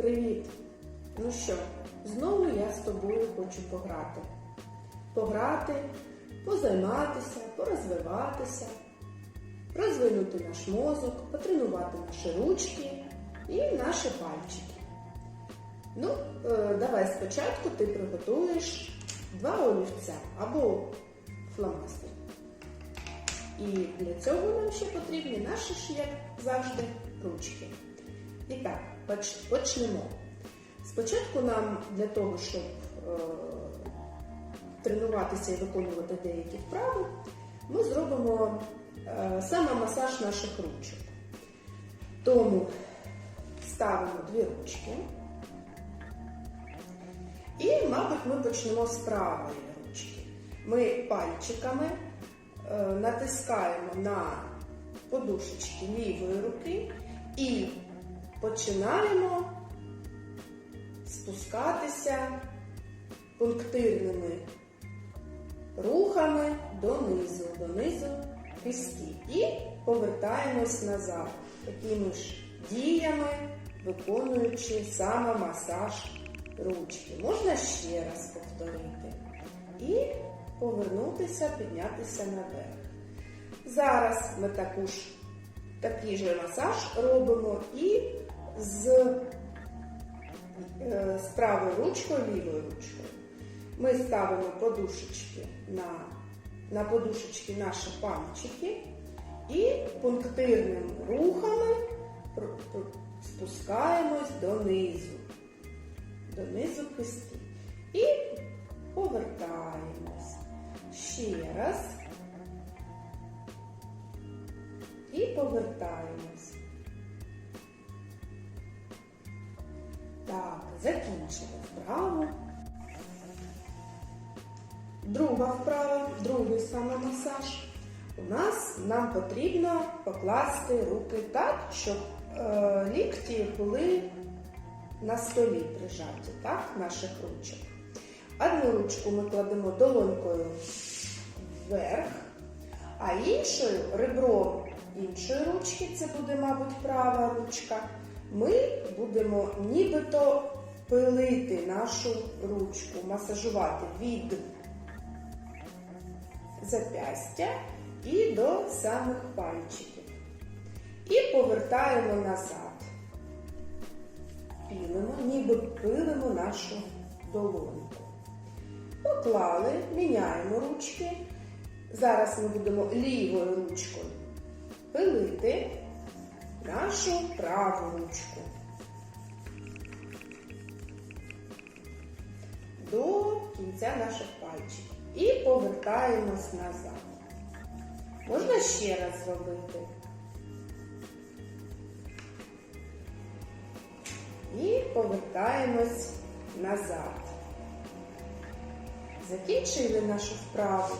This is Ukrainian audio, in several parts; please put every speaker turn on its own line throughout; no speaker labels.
Привіт! Ну що, знову я з тобою хочу пограти. Пограти, позайматися, порозвиватися, розвинути наш мозок, потренувати наші ручки і наші пальчики. Ну, е, давай спочатку ти приготуєш два олівця або фломастер. І для цього нам ще потрібні наші як завжди, ручки. І так, почнемо. Спочатку нам для того, щоб е, тренуватися і виконувати деякі вправи, ми зробимо е, саме масаж наших ручок. Тому ставимо дві ручки. І, мабуть, ми почнемо з правої ручки. Ми пальчиками е, натискаємо на подушечки лівої руки і починаємо спускатися пунктирними рухами донизу, донизу кисті. І повертаємось назад, такими ж діями, виконуючи саме масаж ручки. Можна ще раз повторити. І повернутися, піднятися наверх. Зараз ми також такий же масаж робимо і з, е, з правою ручкою, лівою ручкою. Ми ставимо подушечки на, на подушечки наші пальчики і пунктирними рухами спускаємось донизу, донизу кисті. І повертаємось. Ще раз. І повертаємось. Так, закінчили вправу. Друга вправа, другий саме масаж. У нас нам потрібно покласти руки так, щоб е, лікті були на столі прижаті, так, наших ручок. Одну ручку ми кладемо долонькою вверх, а іншою ребром іншої ручки, це буде, мабуть, права ручка, ми будемо нібито пилити нашу ручку, масажувати від запястя і до самих пальчиків. І повертаємо назад. Пілимо, ніби пилимо нашу долоньку. Поклали, міняємо ручки. Зараз ми будемо лівою ручкою пилити нашу праву ручку. До кінця наших пальчиків. І повертаємось назад. Можна ще раз зробити. І повертаємось назад. Закінчили нашу вправу.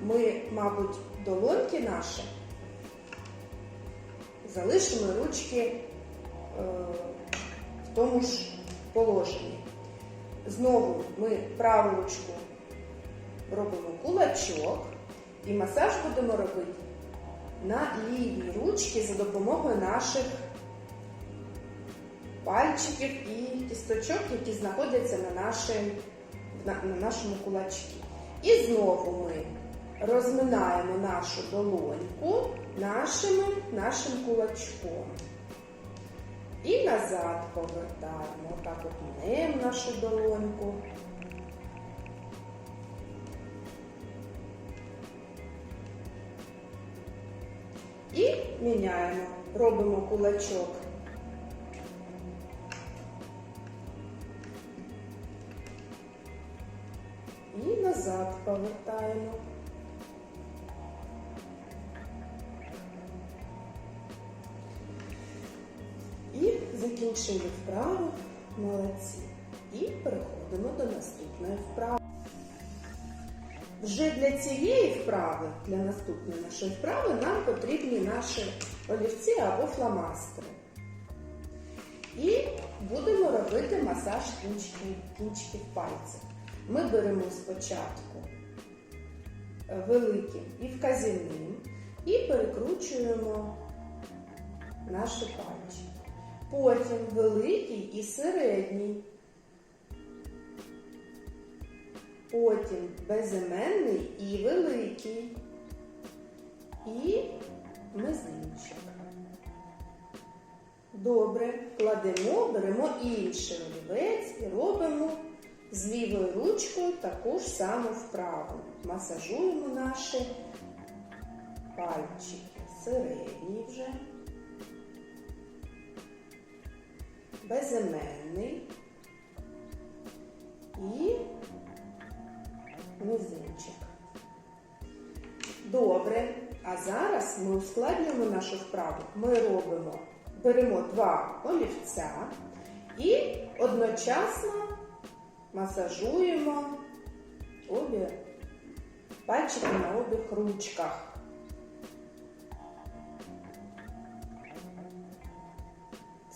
Ми, мабуть, долоньки наші залишимо ручки е, в тому ж положенні. Знову ми праву ручку робимо кулачок і масаж будемо робити на лівій ручці за допомогою наших пальчиків і кісточок, які знаходяться на, нашому кулачку. І знову ми розминаємо нашу долоньку нашими, нашим кулачком. І назад повертаємо. Отак от мнемо нашу долоньку. І міняємо. Робимо кулачок. І назад повертаємо. Закінчили вправу. Молодці. І переходимо до наступної вправи. Вже для цієї вправи, для наступної нашої вправи, нам потрібні наші олівці або фломастери. І будемо робити масаж кінчиків, кінчиків пальців. Ми беремо спочатку е, великим і вказівним і перекручуємо наші пальчики. Потім великий і середній. Потім безіменний і великий. І мизинчик. Добре, кладемо, беремо інший олівець і робимо з лівою ручкою таку ж саму вправу. Масажуємо наші пальчики. Середній вже, безіменний і мизинчик. Добре. А зараз ми ускладнюємо нашу вправу. Ми робимо, беремо два олівця і одночасно масажуємо обі пальчики на обох ручках.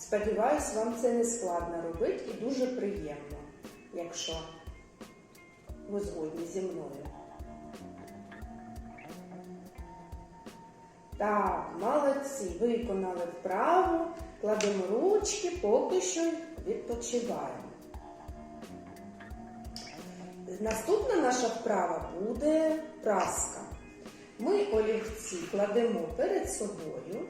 Сподіваюсь, вам це не складно робити і дуже приємно, якщо ви згодні зі мною. Так, молодці, виконали вправу, кладемо ручки, поки що відпочиваємо. Наступна наша вправа буде праска. Ми олівці кладемо перед собою.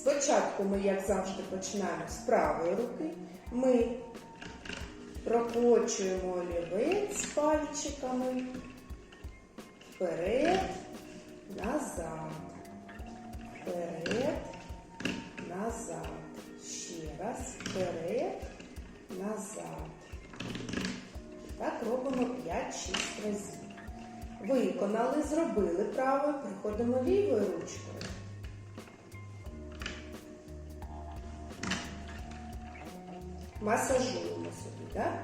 Спочатку ми, як завжди, починаємо з правої руки. Ми прокочуємо олівець пальчиками вперед, назад, вперед, назад. Ще раз, вперед, назад. Так робимо 5-6 разів. Виконали, зробили правою, приходимо лівою ручкою. Масажуємо собі, так?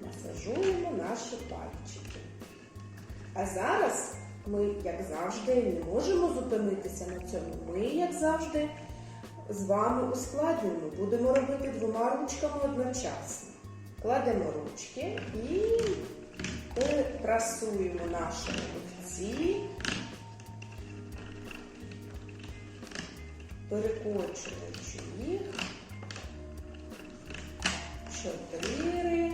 Масажуємо наші пальчики. А зараз ми, як завжди, не можемо зупинитися на цьому. Ми, як завжди, з вами ускладнюємо. Будемо робити двома ручками одночасно. Кладемо ручки і перепрасуємо наші олівці, перекочуючи їх. Чотири,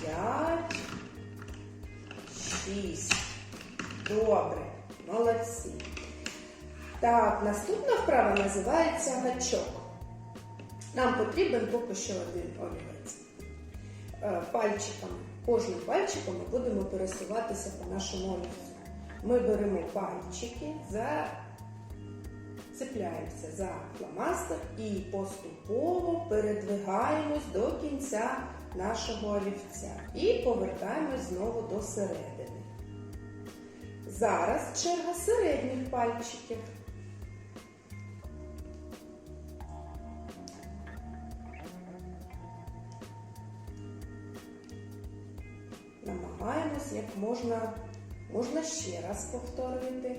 п'ять, шість. Добре, молодці. Так, наступна вправа називається гачок. Нам потрібен поки що один олівець. Е, Пальчиками, кожним пальчиком ми будемо пересуватися по нашому олівцю. Ми беремо пальчики, зацепляємося за фломастер і поступово передвигаємось до кінця нашого олівця і повертаємось знову до середини. Зараз черга середніх пальчиків. Намагаємось як можна, можна ще раз повторити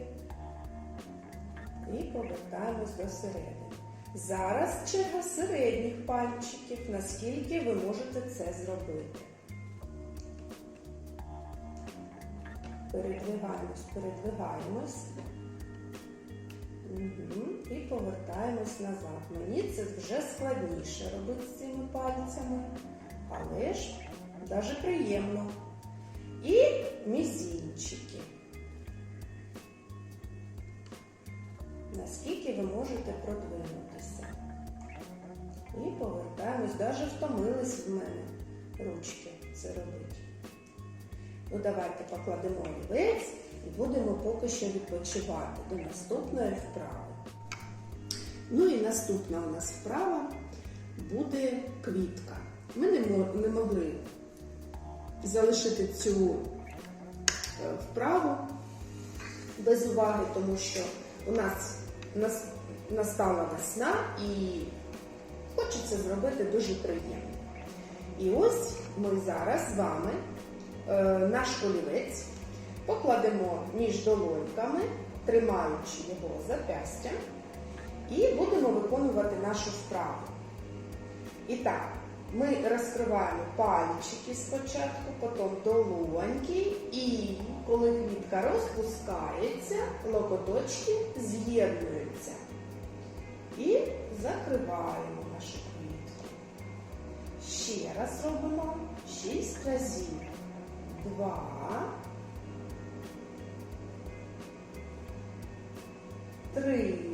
і повертаємось до середини. Зараз черга середніх пальчиків, наскільки ви можете це зробити. Передвигаємось, передвигаємось. Угу. І повертаємось назад. Мені це вже складніше робити з цими пальцями, але ж дуже приємно. І мізінчики. Продвинутися. І повертаємось, навіть втомились в мене ручки це робити. Ну, давайте покладемо олівець і будемо поки що відпочивати до наступної вправи. Ну і наступна у нас вправа буде квітка. Ми не, могли залишити цю е, вправу без уваги, тому що у нас- настала весна і хочеться зробити дуже приємно. І ось ми зараз з вами е, наш олівець покладемо між долоньками, тримаючи його запястям, і будемо виконувати нашу вправу. І так, ми розкриваємо пальчики спочатку, потім долоньки, і коли квітка розпускається, локоточки з'єднуються. І закриваємо нашу квітку. Ще раз робимо шість разів. Два. Три.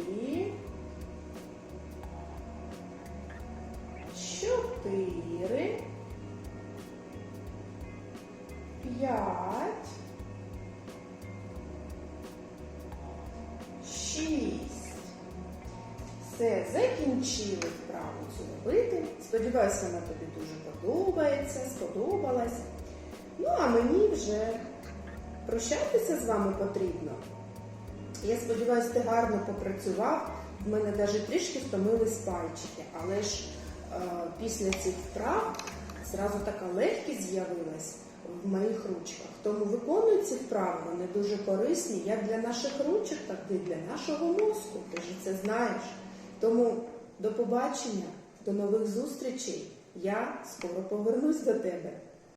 Все, закінчили вправу цю робити. Сподіваюся, вона тобі дуже подобається, сподобалась. Ну, а мені вже прощатися з вами потрібно. Я сподіваюся, ти гарно попрацював. В мене навіть трішки втомились пальчики, але ж е, після цих вправ зразу така легкість з'явилась в моїх ручках. Тому виконую ці вправи, вони дуже корисні як для наших ручок, так і для нашого мозку. Ти ж це знаєш. Тому до побачення, до нових зустрічей. Я скоро повернусь до тебе.